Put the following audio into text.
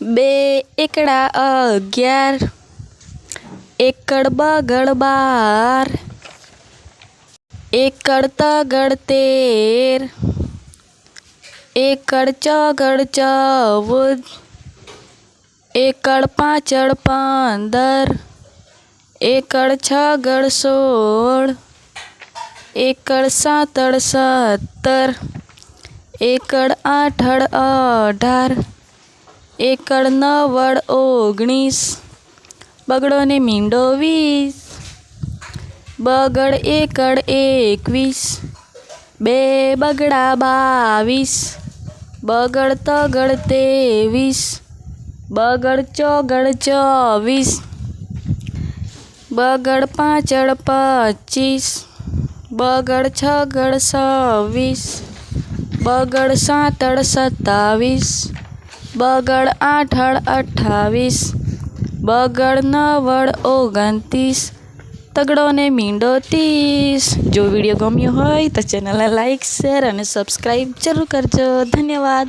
બે એકડા અગિયાર, એકડ બગડ બાર, એકડ તગડ તેર, એકડ ચગડ ચૌદ, એકડ પાંચડ પંદર, એકડ છગડ સોળ, એકડ સાતડ સત્તર, એકડ આઠડ અઢાર એકડ નવડ ઓગણીસ બગડો ને મીંડો વીસ, બગડ એકડ એકવીસ, બે બગડા બાવીસ, બગડ તગડ ત્રેવીસ, બગડ ચોગડ ચોવીસ, બગડ પાંચડ પચીસ, બગડ છગડ છવ્વીસ, બગડ સાતડ સત્તાવીસ બગડ આઠડ અઠ્ઠાવીસ બગડ નવડ ઓગણત્રીસ, તગડો ને મીંડો ત્રીસ. જો વીડિયો ગમ્યો હોય તો ચેનલને લાઈક શેર અને સબસ્ક્રાઈબ જરૂર કરજો. ધન્યવાદ.